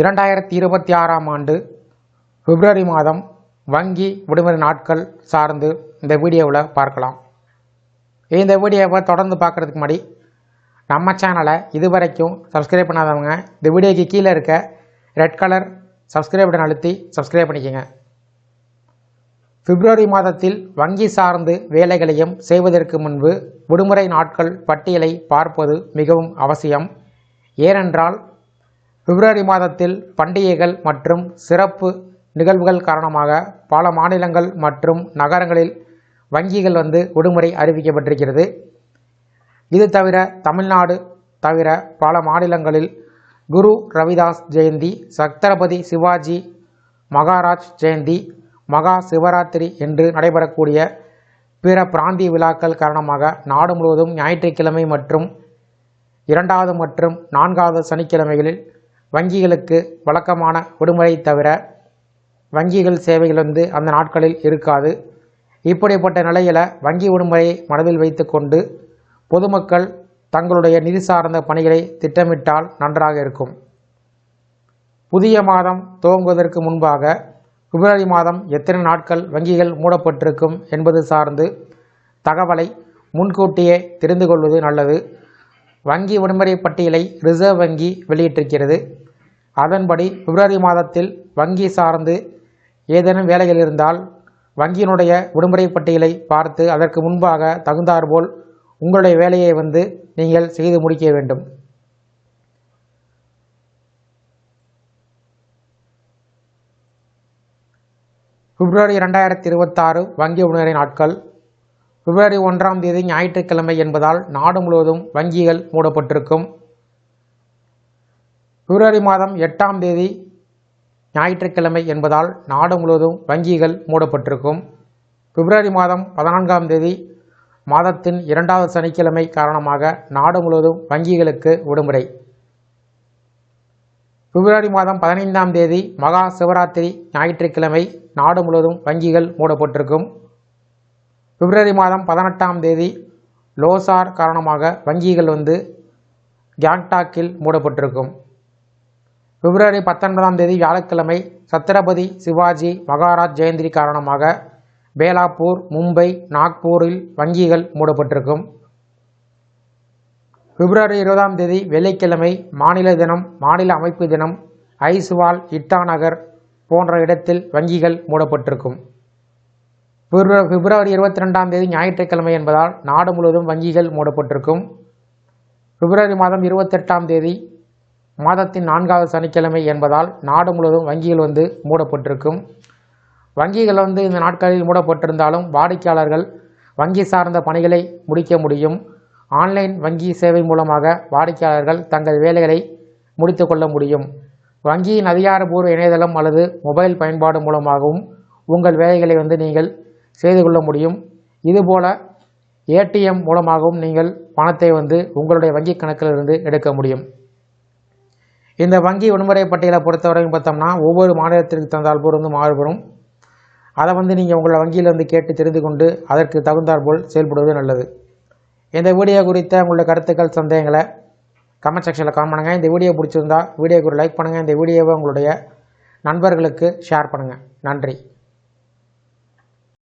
இரண்டாயிரத்தி இருபத்தி ஆறாம் ஆண்டு பிப்ரவரி மாதம் வங்கி விடுமுறை நாட்கள் சார்ந்து இந்த வீடியோவில் பார்க்கலாம். இந்த வீடியோவை தொடர்ந்து பார்க்குறதுக்கு முன்னாடி நம்ம சேனலை இதுவரைக்கும் சப்ஸ்கிரைப் பண்ணாதவங்க இந்த வீடியோக்கு கீழே இருக்க ரெட் கலர் சப்ஸ்கிரைப் பட்டன் அழுத்தி சப்ஸ்கிரைப் பண்ணிக்கோங்க. பிப்ரவரி மாதத்தில் வங்கி சார்ந்து வேலைகளையும் செய்வதற்கு முன்பு விடுமுறை நாட்கள் பட்டியலை பார்ப்பது மிகவும் அவசியம். ஏனென்றால் பிப்ரவரி மாதத்தில் பண்டிகைகள் மற்றும் சிறப்பு நிகழ்வுகள் காரணமாக பல மாநிலங்கள் மற்றும் நகரங்களில் வங்கிகள் வந்து விடுமுறை அறிவிக்கப்பட்டிருக்கிறது. இது தவிர தமிழ்நாடு தவிர பல மாநிலங்களில் குரு ரவிதாஸ் ஜெயந்தி சத்ரபதி சிவாஜி மகாராஜ் ஜெயந்தி மகா சிவராத்திரி என்று நடைபெறக்கூடிய பிற பிராந்திய விழாக்கள் காரணமாக நாடு முழுவதும் ஞாயிற்றுக்கிழமை மற்றும் இரண்டாவது மற்றும் நான்காவது சனிக்கிழமைகளில் வங்கிகளுக்கு வழக்கமான விடுமுறை தவிர வங்கிகள் சேவைகள் வந்து அந்த நாட்களில் இருக்காது. இப்படிப்பட்ட நிலையில் வங்கி விடுமுறையை மனதில் வைத்துக்கொண்டு பொதுமக்கள் தங்களுடைய நிதி சார்ந்த பணிகளை திட்டமிட்டால் நன்றாக இருக்கும். புதிய மாதம் துவங்குவதற்கு முன்பாக பிப்ரவரி மாதம் எத்தனை நாட்கள் வங்கிகள் மூடப்பட்டிருக்கும் என்பது சார்ந்து தகவலை முன்கூட்டியே தெரிந்து கொள்வது நல்லது. வங்கி விடுமுறை பட்டியலை ரிசர்வ் வங்கி வெளியிட்டிருக்கிறது. அதன்படி பிப்ரவரி மாதத்தில் வங்கி சார்ந்து ஏதேனும் வேலைகள் இருந்தால் வங்கியினுடைய விடுமுறை பட்டியலை பார்த்து அதற்கு முன்பாக தகுந்தாற்போல் உங்களுடைய வேலையை வந்து நீங்கள் செய்து முடிக்க வேண்டும். பிப்ரவரி இரண்டாயிரத்தி இருபத்தாறு வங்கி விடுமுறை நாட்கள். பிப்ரவரி ஒன்றாம் தேதி ஞாயிற்றுக்கிழமை என்பதால் நாடு முழுவதும் வங்கிகள் மூடப்பட்டிருக்கும். பிப்ரவரி மாதம் எட்டாம் தேதி ஞாயிற்றுக்கிழமை என்பதால் நாடு முழுவதும் வங்கிகள் மூடப்பட்டிருக்கும். பிப்ரவரி மாதம் பதினான்காம் தேதி மாதத்தின் இரண்டாவது சனிக்கிழமை காரணமாக நாடு முழுவதும் வங்கிகளுக்கு விடுமுறை. பிப்ரவரி மாதம் பதினைந்தாம் தேதி மகா சிவராத்திரி ஞாயிற்றுக்கிழமை நாடு முழுவதும் வங்கிகள் மூடப்பட்டிருக்கும். பிப்ரவரி மாதம் பதினெட்டாம் தேதி லோசார் காரணமாக வங்கிகள் வந்து கேங்டாக்கில் மூடப்பட்டிருக்கும். பிப்ரவரி பத்தொன்பதாம் தேதி வியாழக்கிழமை சத்ரபதி சிவாஜி மகாராஜ் ஜெயந்தி காரணமாக பேலாப்பூர் மும்பை நாக்பூரில் வங்கிகள் மூடப்பட்டிருக்கும். பிப்ரவரி இருபதாம் தேதி வெள்ளிக்கிழமை மாநில தினம் மாநில அமைப்பு தினம் ஐசுவால் இட்டாநகர் போன்ற இடத்தில் வங்கிகள் மூடப்பட்டிருக்கும். பிப்ரவரி இருபத்தி ரெண்டாம் தேதி ஞாயிற்றுக்கிழமை என்பதால் நாடு முழுவதும் வங்கிகள் மூடப்பட்டிருக்கும். பிப்ரவரி மாதம் இருபத்தெட்டாம் தேதி மாதத்தின் நான்காவது சனிக்கிழமை என்பதால் நாடு முழுவதும் வங்கிகள் வந்து மூடப்பட்டிருக்கும். வங்கிகள் வந்து இந்த நாட்களில் மூடப்பட்டிருந்தாலும் வாடிக்கையாளர்கள் வங்கி சார்ந்த பணிகளை முடிக்க முடியும். ஆன்லைன் வங்கி சேவை மூலமாக வாடிக்கையாளர்கள் தங்கள் வேலைகளை முடித்து கொள்ள முடியும். வங்கியின் அதிகாரப்பூர்வ இணையதளம் அல்லது மொபைல் பயன்பாடு மூலமாகவும் உங்கள் வேலைகளை வந்து நீங்கள் செய்து கொள்ள முடியும். இதுபோல ஏடிஎம் மூலமாகவும் நீங்கள் பணத்தை வந்து உங்களுடைய வங்கி கணக்கிலிருந்து எடுக்க முடியும். இந்த வங்கி விடுமுறை பட்டியலை பொறுத்தவரைக்கும் பார்த்தோம்னா ஒவ்வொரு மாநிலத்திற்கு தந்தாற்போல் வந்து மாறுபடும். அதை வந்து நீங்கள் உங்களை வங்கியில் வந்து கேட்டு தெரிந்து கொண்டு அதற்கு தகுந்தாற்போல் செயல்படுவது நல்லது. இந்த வீடியோ குறித்த உங்களுடைய கருத்துக்கள் சந்தேகங்களை கமெண்ட் செக்ஷனில் கமெண்ட் பண்ணுங்கள் இந்த வீடியோ பிடிச்சிருந்தா வீடியோக்கு ஒரு லைக் பண்ணுங்கள் இந்த வீடியோவை உங்களுடைய நண்பர்களுக்கு ஷேர் பண்ணுங்கள் நன்றி.